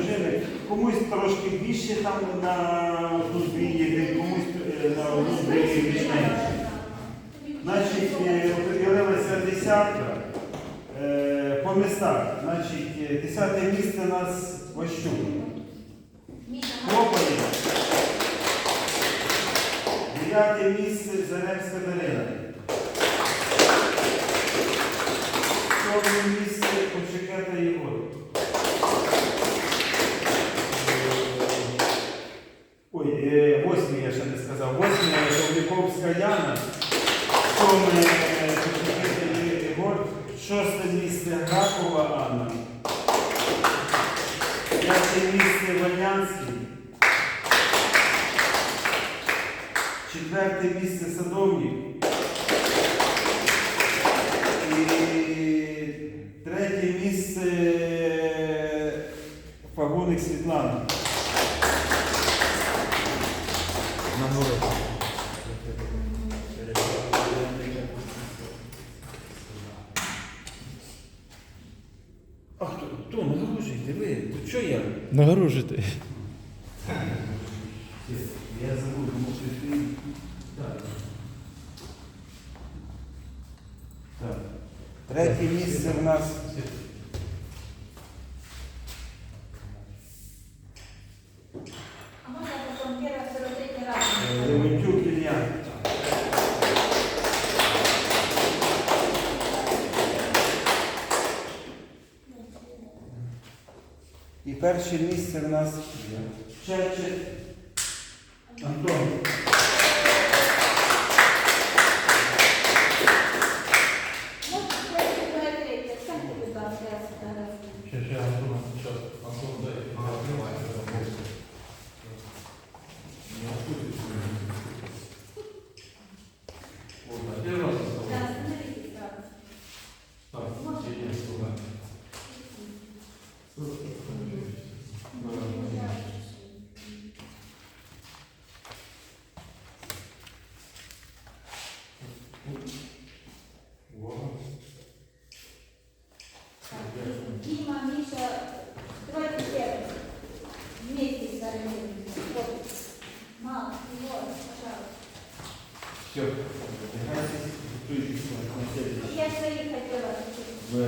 дружини. Комусь трошки більше там на одну дві, комусь е, на дві більш менше. Значить, е, оприділилася десятка е, по містах. Значить, десяте місце у нас Ващук. Хлопає. Дев'яте місце Заревська Дарина. Сьоме місце Почекета Єгор. Е, я ще не сказав. Восьме Павліковська Яна. Сьоме е, Єгор. Шосте місце Гракова Анна. П'яте місце Ванянський. Четверте місце Садовник. І третє місце Пагоник Світлана. А хто? Хто? Нагружуйте ви. Тут що я? Нагорожити. Я забув, тому що ти. Так. Так. Третє місце в нас. Дементюк Ілля. І перше місце в нас Чечет Мало, Все. Я свои хотела. Вы